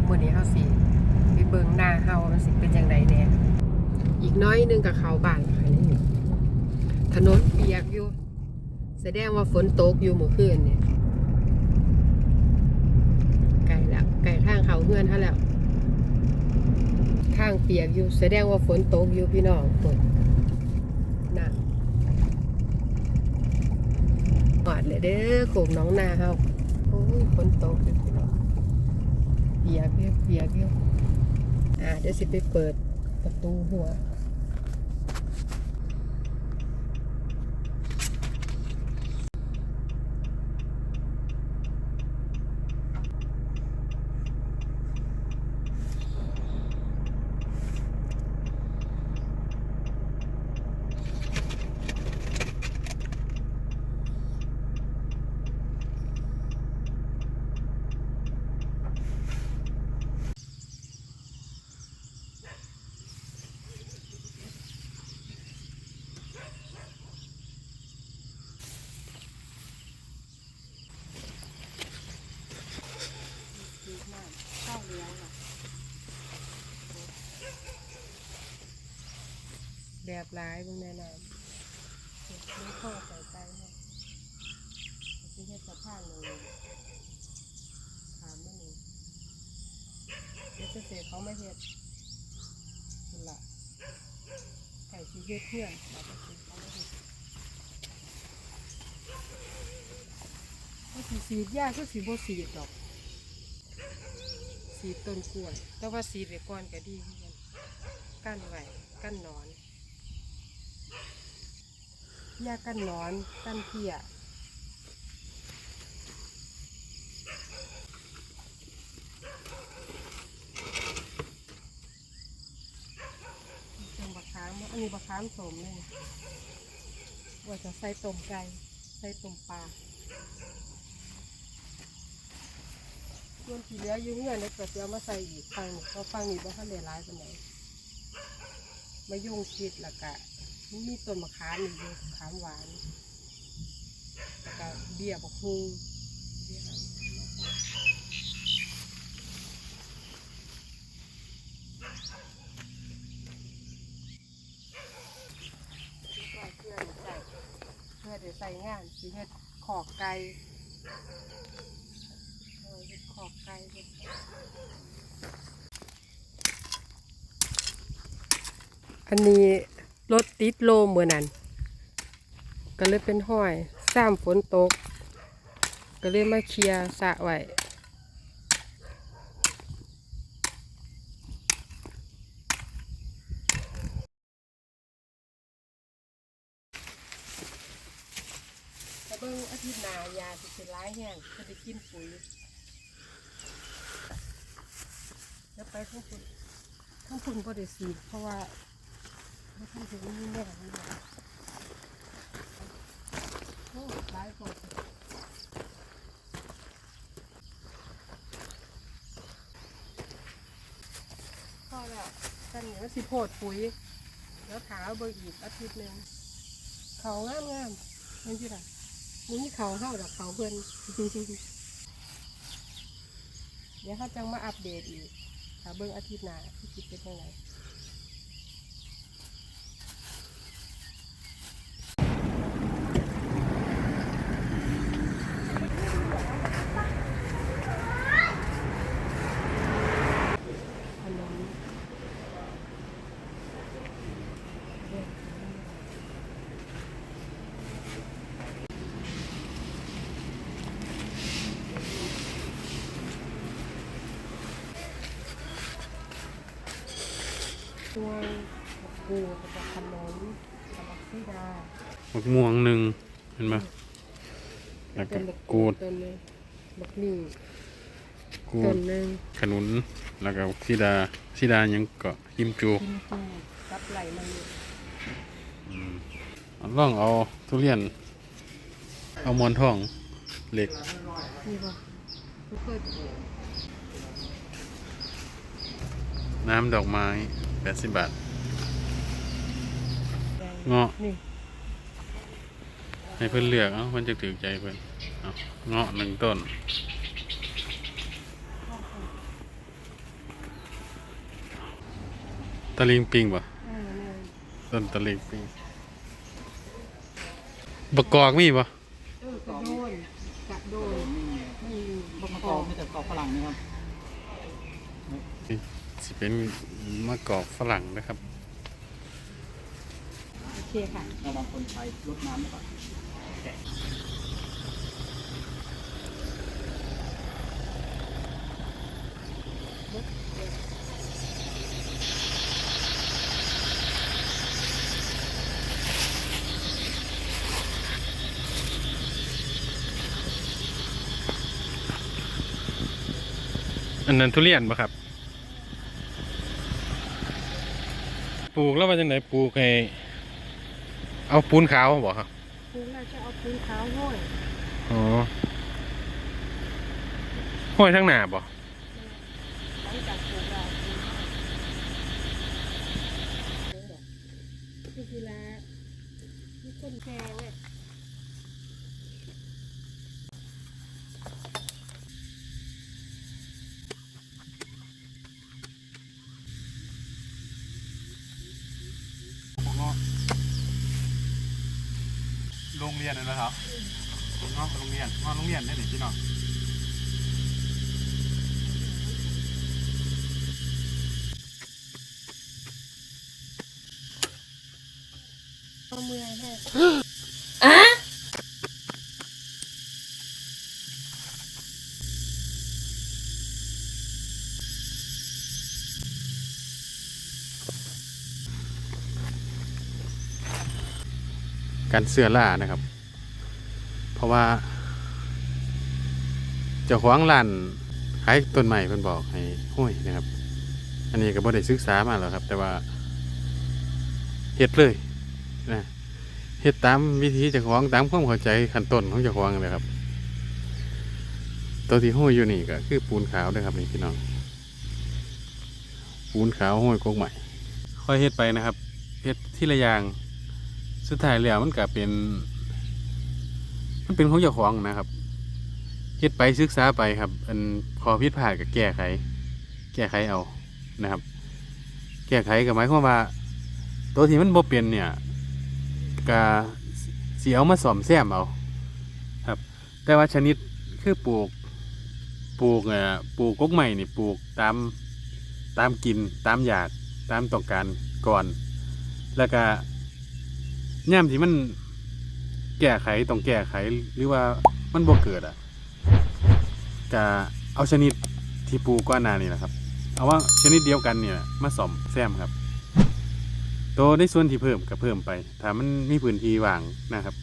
ยวมื้อนี้เฮาสิไปเบิ่งหน้าเฮาว่ามันสิเป็นจังไดแหน่อีกน้อยนึงก็เขาบ้านค่ะนี่ถนนเปียกอยู่ แสดงว่าฝนตกอยู่เมื่อคืนเนี่ยไกลแล้วไกลทางเขาเฮือนเฮาแล้วทางเปียกอยู่ แสดงว่าฝนตกอยู่พี่น้องฝนน่ะหอดเลยเด้อโขงน้องนาเฮาโอ้ยฝนตกอยู่ พี่น้องเปียกเปียกอยู่อ่าเดี๋ยวสิไปเปิดประตูหัว แบบร้ายบางแน่นอนไม่ข้อใส่ใจให้ที่เฮ็ดสะพานเลยถามมาหนึ่งเดี๋ยวจะเสียเขาไม่เฮ็ดนั่นละไก่ชีเฮ็ดเพื่อนเราจะซื้อเขาไม่เฮ็ดเขาสีสีดยาก็สีโบสีดอก สีต้นกล้วยแต่ว่าสีดไว้ก่อนก็ดีเหมือนกันกั้นไว้กั้นนอน ยากั้นหนอนกั้นเพียเป็นบักขามอันนี้บักขามสมเลยว่าจะใส่ต้มไก่ใส่ต้มปลาส่วนที่เหลืออยู่เงื่อนเนี่ยก็จะเอามาใส่อีกฟังเพราะฟังนี่ว่าเขาเหลือร้ายปานไหนมายุ่งคิดล้วก็มัน มีต้นมะขามนี่อยู่มะขามหวานแล้วก็เบี้ยบกฮูเบี้ยบักฮูเพื่อใส่เพื่อเดี๋ยวใส่งานสิเฮ็ดขอกไก่เออเห็ดขอบไก่เห็ดอันนี้ รถติดโลมเมื่อนั้นก็เลยเป็นห้อยซ้ำฝนตก ก็เลยมาเคลียร์สะไว้แต่เบิ่งอาทิตย์หนายาสิเป็นร้ายแห้งจะได้กินปุ๋ยแล้วไปทั้งคุณทั้งคุณก็ได้สีดเพราะว่า พอแล้วกันนี้มันสิโพดปุ๋ย แล้วถาเอาเบอร์อีกอาทิตย์หนึ่งเขางามงามๆนั่นที่ไรนี่เขาเข้าดอกเขาเพื่อนเดี๋ยวเขาจังมาอัปเดตอีกถาเบิ่งอาทิตย์หน้าที่คิดเป็นยังไงขนม ช่วยปูกับขนมกับบักซีดามะม่วงหนึ่งเห็นไหมแล้วก็กูดต้นหนึงบักมี่กูต้ดหนึงขนุนแล้วก็ซีดาซีดายังเกาะยิมจูกินปูกับไหลมันอยู่ลองเอาทุเรียน เอามอนทองเหล็กนี่บ่ไม่เคยปลูกน้ำดอกไม้ แปดสิบบาทแดงเงาะนี่ให้เพื่อนเลือก เอ้าเพื่อนจะถือใจเพื่อนเอาเงาะหนึ่งต้น ตะลิงปิงบ่เออเนี่ยต้นตะลิงปิงบกกอกมีบ่เออกระโดนกระโดนไม่มีบมะกกออกกไม่แต่กอกฝรั่งนี่ครับ สิเป็นมะกอกฝรั่งนะครับ โอเคค่ะเราบางคนใช้รดน้ำก่อนแกะอันนั้นทุเรียนปะครับ ปลูกแล้วมาจากไหนปลูกให้เอาปูนขาวบ่ครับปรุงแล้วจะเอาปูนขาวห้อยอ๋อห้อยทั้งหน้าบ่หลังจากปลูกแล้วปูนห้อยนี่คือละนี่ต้นแพงอะ โรงเรียนนะครับงอโรงเรียนงอโรงเรียนได้หนิพี่น้องเอามือให้ การเสื้อล่านะครับ เพราะว่าเจ้าของร้านขายต้นใหม่เพิ่นบอกให้ห้วยนะครับ อันนี้ก็บ่ได้ศึกษามาหรอกครับ แต่ว่าเฮ็ดเลยนะเฮ็ดตามวิธีเจ้าของตามความเข้าใจขั้นต้นของเจ้าของนั่นแหละครับ ตัวที่ห้อยอยู่นี่ก็คือปูนขาวนะครับนี่พี่น้องปูนขาวห้อยกงใหม่ค่อยเฮ็ดไปนะครับเฮ็ดที่ละอย่าง สุดท้ายแล้วมันก็เป็น มันเป็นของเจ้าของนะครับเฮ็ดไปศึกษาไปครับ อันพอผิดพลาดก็แก้ไข แก้ไขเอานะครับ แก้ไขก็หมายความว่า ตัวที่มันบ่เป็นเนี่ยก็สิเอามาซ่อมแซมเอาครับ แต่ว่าชนิดคือปลูกปลูกเอ่อปลูกกกใหม่นี่ปลูกตามตามกินตามอยากตามต้องการก่อน แล้วก็ แย่มที่มันแก้ไขต้องแก้ไขหรือว่ามันบ่เกิดอะกะเอาชนิดที่ปลูกก้อนหนานี่แหละครับ เอาว่าชนิดเดียวกันเนี่ยมาสอมแซมครับ ตัวในส่วนที่เพิ่มก็เพิ่มไป ถ้ามันมีพื้นที่ว่างนะครับ